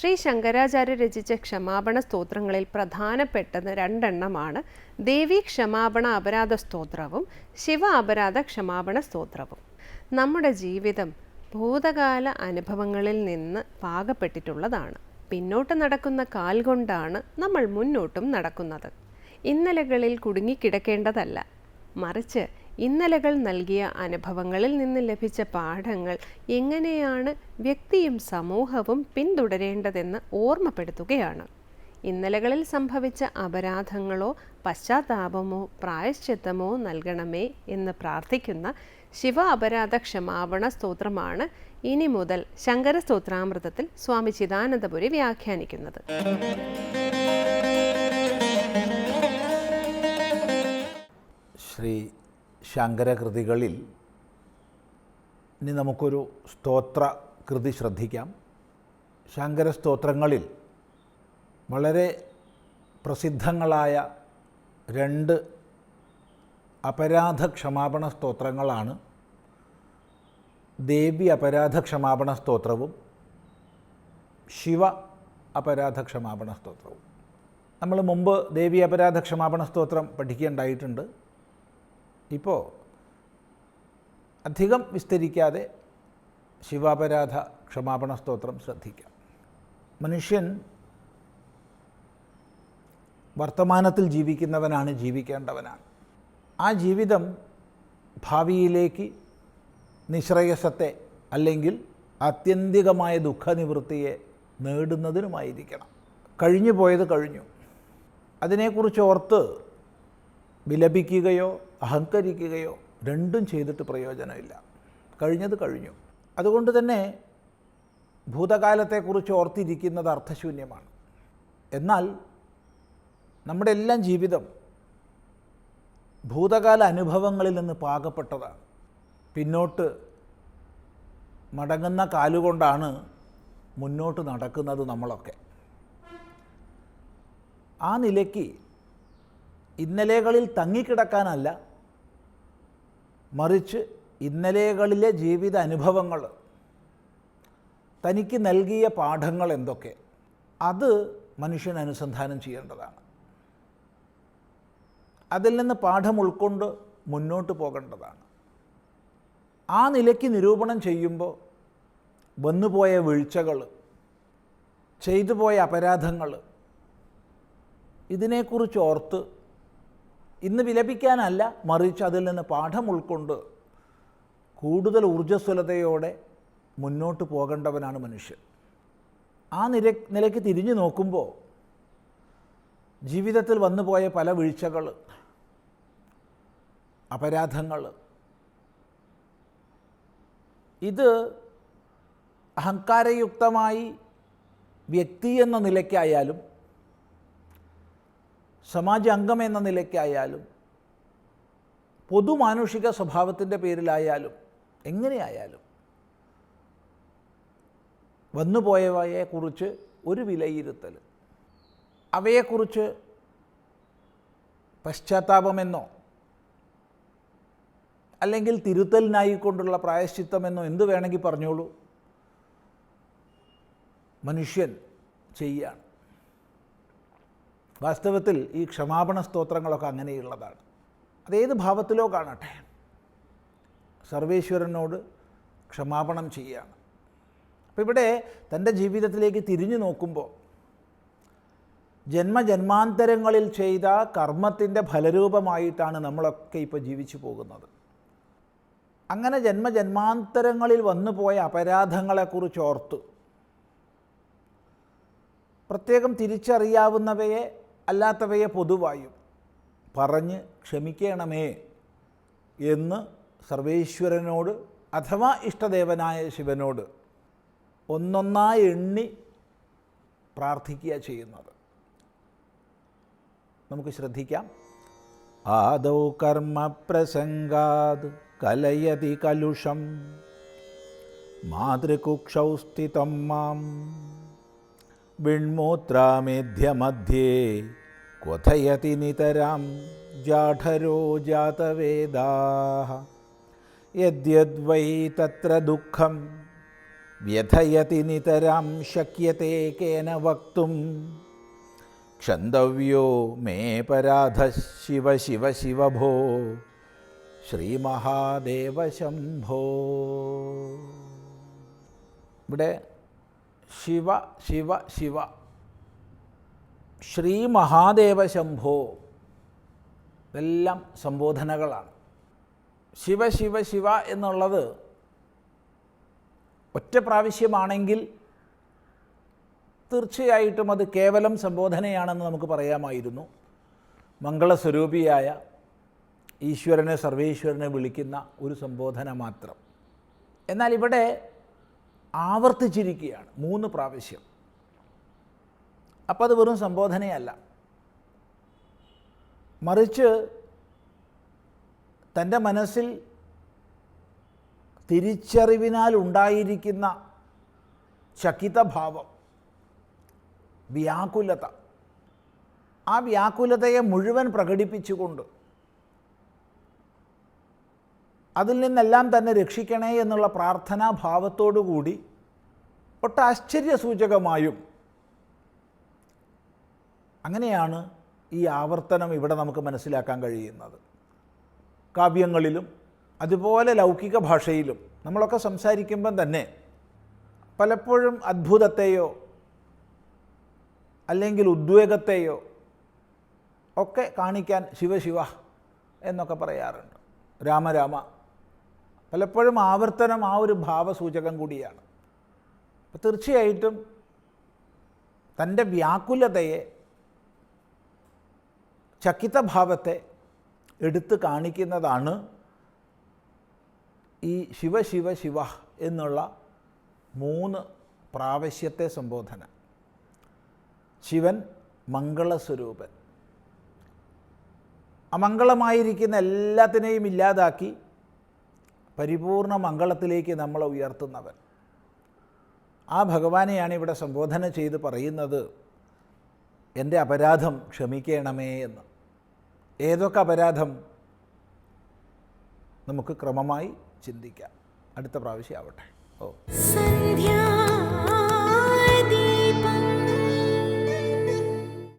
ശ്രീ ശങ്കരാചാര്യ രചിച്ച ക്ഷമാപണ സ്തോത്രങ്ങളിൽ പ്രധാനപ്പെട്ടത് രണ്ടെണ്ണമാണ്. ദേവി ക്ഷമാപണ അപരാധ സ്തോത്രവും ശിവ അപരാധ ക്ഷമാപണ സ്തോത്രവും. നമ്മുടെ ജീവിതം ഭൂതകാല അനുഭവങ്ങളിൽ നിന്ന് പാകപ്പെട്ടിട്ടുള്ളതാണ്. പിന്നോട്ട് നടക്കുന്ന കാൽ കൊണ്ടാണ് നമ്മൾ മുന്നോട്ടും നടക്കുന്നത്. ഇന്നലകളിൽ കുടുങ്ങിക്കിടക്കേണ്ടതല്ല. മറിച്ച് ഇന്നലകൾ നൽകിയ അനുഭവങ്ങളിൽ നിന്ന് ലഭിച്ച പാഠങ്ങൾ എങ്ങനെയാണ് വ്യക്തിയും സമൂഹവും പിന്തുടരേണ്ടതെന്ന് ഓർമ്മപ്പെടുത്തുകയാണ്. ഇന്നലകളിൽ സംഭവിച്ച അപരാധങ്ങളോ പശ്ചാത്താപമോ പ്രായശ്ചിത്തമോ നൽകണമേ എന്ന് പ്രാർത്ഥിക്കുന്ന ശിവ അപരാധ ക്ഷമാപണ സ്തോത്രമാണ് ഇനി മുതൽ ശങ്കര സ്തോത്രാമൃതത്തിൽ സ്വാമി ചിദാനന്ദപുരി വ്യാഖ്യാനിക്കുന്നത്. ശ്രീ ശങ്കരകൃതികളിൽ ഇനി നമുക്കൊരു സ്തോത്ര കൃതി ശ്രദ്ധിക്കാം. ശങ്കര സ്തോത്രങ്ങളിൽ വളരെ പ്രസിദ്ധങ്ങളായ രണ്ട് അപരാധ ക്ഷമാപണ സ്തോത്രങ്ങളാണ്. ദേവി അപരാധ ക്ഷമാപണ സ്തോത്രവും ശിവ അപരാധ ക്ഷമാപണ സ്തോത്രവും. നമ്മൾ മുമ്പ് ദേവി അപരാധ ക്ഷമാപണ സ്തോത്രം പഠിക്കേണ്ടായിട്ടുണ്ട് ഇപ്പോൾ അധികം വിസ്തരിക്കാതെ ശിവാപരാധ ക്ഷമാപണ സ്തോത്രം ശ്രദ്ധിക്കാം. മനുഷ്യൻ വർത്തമാനത്തിൽ ജീവിക്കുന്നവനാണ് ജീവിക്കേണ്ടവനാണ്. ആ ജീവിതം ഭാവിയിലേക്ക് നിശ്രേയസത്തെ അല്ലെങ്കിൽ ആത്യന്തികമായ ദുഃഖനിവൃത്തിയെ നേടുന്നതിനുമായിരിക്കണം. കഴിഞ്ഞു പോയത് കഴിഞ്ഞു. അതിനെക്കുറിച്ച് ഓർത്ത് വിലപിക്കുകയോ അഹങ്കരിക്കുകയോ രണ്ടും ചെയ്തിട്ട് പ്രയോജനമില്ല. കഴിഞ്ഞത് കഴിഞ്ഞു. അതുകൊണ്ട് തന്നെ ഭൂതകാലത്തെക്കുറിച്ച് ഓർത്തിരിക്കുന്നത് അർത്ഥശൂന്യമാണ്. എന്നാൽ നമ്മുടെ എല്ലാം ജീവിതം ഭൂതകാല അനുഭവങ്ങളിൽ നിന്ന് പാകപ്പെട്ടതാണ്. പിന്നോട്ട് മടങ്ങുന്ന കാലുകൊണ്ടാണ് മുന്നോട്ട് നടക്കുന്നത് നമ്മളൊക്കെ. ആ നിലയ്ക്ക് ഇന്നലെകളിൽ തങ്ങിക്കിടക്കാനല്ല മറിച്ച് ഇന്നലെകളിലെ ജീവിത അനുഭവങ്ങൾ. തനിക്ക് നൽകിയ പാഠങ്ങൾ എന്തൊക്കെ? അത് മനുഷ്യൻ അനുസന്ധാനം ചെയ്യേണ്ടതാണ്. അതിൽ നിന്ന് പാഠം ഉൾക്കൊണ്ട് മുന്നോട്ട് പോകേണ്ടതാണ്. ആ നിലയ്ക്ക് നിരൂപണം ചെയ്യുമ്പോൾ വന്നുപോയ വീഴ്ചകൾ ചെയ്തു പോയ അപരാധങ്ങൾ ഇതിനെക്കുറിച്ച് ഓർത്ത് ഇന്ന് വിലപിക്കാനല്ല മറിച്ച് അതിൽ നിന്ന് പാഠം ഉൾക്കൊണ്ട് കൂടുതൽ ഊർജസ്വലതയോടെ മുന്നോട്ട് പോകേണ്ടവനാണ് മനുഷ്യൻ. ആ നിര നിലയ്ക്ക് തിരിഞ്ഞു നോക്കുമ്പോൾ ജീവിതത്തിൽ വന്നുപോയ പല വീഴ്ചകൾ അപരാധങ്ങൾ ഇത് അഹങ്കാരയുക്തമായി വ്യക്തി എന്ന നിലയ്ക്കായാലും സമാജ അംഗം എന്ന നിലയ്ക്കായാലും പൊതുമാനുഷിക സ്വഭാവത്തിന്റെ പേരിലായാലും എങ്ങനെയായാലും വന്നുപോയവയെക്കുറിച്ച് ഒരു വിലയിരുത്തൽ. അവയെക്കുറിച്ച് പശ്ചാത്താപമെന്നോ അല്ലെങ്കിൽ തിരുത്തലിനായിക്കൊണ്ടുള്ള പ്രായശ്ചിത്തമെന്നോ എന്ത് വേണമെങ്കിൽ പറഞ്ഞോളൂ. മനുഷ്യൻ ചെയ്യാണ് വാസ്തവത്തിൽ ഈ ക്ഷമാപണ സ്തോത്രങ്ങളൊക്കെ അങ്ങനെയുള്ളതാണ്. അതേത് ഭാവത്തിലോ കാണട്ടെ. സർവേശ്വരനോട് ക്ഷമാപണം ചെയ്യുകയാണ്. അപ്പോൾ ഇവിടെ തന്റെ ജീവിതത്തിലേക്ക് തിരിഞ്ഞു നോക്കുമ്പോൾ ജന്മജന്മാന്തരങ്ങളിൽ ചെയ്ത കർമ്മത്തിന്റെ ഫലരൂപമായിട്ടാണ് നമ്മളൊക്കെ ഇപ്പോൾ ജീവിച്ചു പോകുന്നത്. അങ്ങനെ ജന്മജന്മാന്തരങ്ങളിൽ വന്നു പോയ അപരാധങ്ങളെക്കുറിച്ച് ഓർത്ത് പ്രത്യേകം തിരിച്ചറിയാവുന്നവയെ അല്ലാത്തവയെ പൊതുവായും പറഞ്ഞ് ക്ഷമിക്കണമേ എന്ന് സർവേശ്വരനോട് അഥവാ ഇഷ്ടദേവനായ ശിവനോട് ഒന്നൊന്നായി എണ്ണി പ്രാർത്ഥിക്കുക ചെയ്യുന്നത്. നമുക്ക് ശ്രദ്ധിക്കാം. ആദൗ കർമ്മപ്രസംഗാത് കലയതി കലുഷം മാതൃകുക്ഷൗ സ്ഥിതം മാം വിൺമൂത്രാമേധ്യമധ്യേ ക്വഥയതി നിതരാം ജാഠരോ ജാതവേദാ യദ്യദ്വൈ തത്ര ദുഃഖം വ്യഥയതി നിതരാം ശക്യത്തെ കേന വക്തും ക്ഷന്തവ്യോ മേ പരാധ ശിവ ശിവ ശിവ ഭോ ശ്രീമഹാദേവ ശംഭോ ഇവിടെ ശിവ ശിവ ശിവ ശ്രീ മഹാദേവ ശംഭോ ഇതെല്ലാം സംബോധനകളാണ്. ശിവ ശിവ ശിവ എന്നുള്ളത് ഒറ്റ പ്രാവശ്യമാണെങ്കിൽ തീർച്ചയായിട്ടും അത് കേവലം സംബോധനയാണെന്ന് നമുക്ക് പറയാമായിരുന്നു. മംഗളസ്വരൂപിയായ ഈശ്വരനെ സർവേശ്വരനെ വിളിക്കുന്ന ഒരു സംബോധന മാത്രം. എന്നാൽ ഇവിടെ ആവർത്തിച്ചിരിക്കുകയാണ് മൂന്ന് പ്രാവശ്യം. അപ്പോൾ അത് വെറും സംബോധനയല്ല. മറിച്ച് തന്റെ മനസ്സിൽ തിരിച്ചറിവിനാൽ ഉണ്ടായിരിക്കുന്ന ചകിതഭാവം വ്യാകുലത. ആ വ്യാകുലതയെ മുഴുവൻ പ്രകടിപ്പിച്ചുകൊണ്ട് അതിൽ നിന്നെല്ലാം തന്നെ രക്ഷിക്കണേ എന്നുള്ള പ്രാർത്ഥനാഭാവത്തോടു കൂടി ഒട്ടാശ്ചര്യസൂചകമായും അങ്ങനെയാണ് ഈ ആവർത്തനം ഇവിടെ നമുക്ക് മനസ്സിലാക്കാൻ കഴിയുന്നത്. കാവ്യങ്ങളിലും അതുപോലെ ലൗകിക ഭാഷയിലും നമ്മളൊക്കെ സംസാരിക്കുമ്പം തന്നെ പലപ്പോഴും അത്ഭുതത്തെയോ അല്ലെങ്കിൽ ഉദ്വേഗത്തെയോ ഒക്കെ കാണിക്കാൻ ശിവശിവ എന്നൊക്കെ പറയാറുണ്ട്. രാമരാമ പലപ്പോഴും ആവർത്തനം ആ ഒരു ഭാവസൂചകം കൂടിയാണ്. അപ്പോൾ തീർച്ചയായിട്ടും തന്റെ വ്യാകുലതയെ ചക്കിതഭാവത്തെ എടുത്തു കാണിക്കുന്നതാണ് ഈ ശിവ ശിവ ശിവ എന്നുള്ള മൂന്ന് പ്രാവശ്യത്തെ സംബോധന. ശിവൻ മംഗളസ്വരൂപൻ. അമംഗളമായിരിക്കുന്ന എല്ലാത്തിനെയും ഇല്ലാതാക്കി പരിപൂർണ മംഗളത്തിലേക്ക് നമ്മളെ ഉയർത്തുന്നവൻ. ആ ഭഗവാനെയാണ് ഇവിടെ സംബോധന ചെയ്ത് പറയുന്നത് എന്റെ അപരാധം ക്ഷമിക്കണമേ എന്ന്. ഏതൊക്കെ അപരാധം നമുക്ക് ക്രമമായി ചിന്തിക്കാം. അടുത്ത പ്രാവശ്യം ആവട്ടെ. ഓ.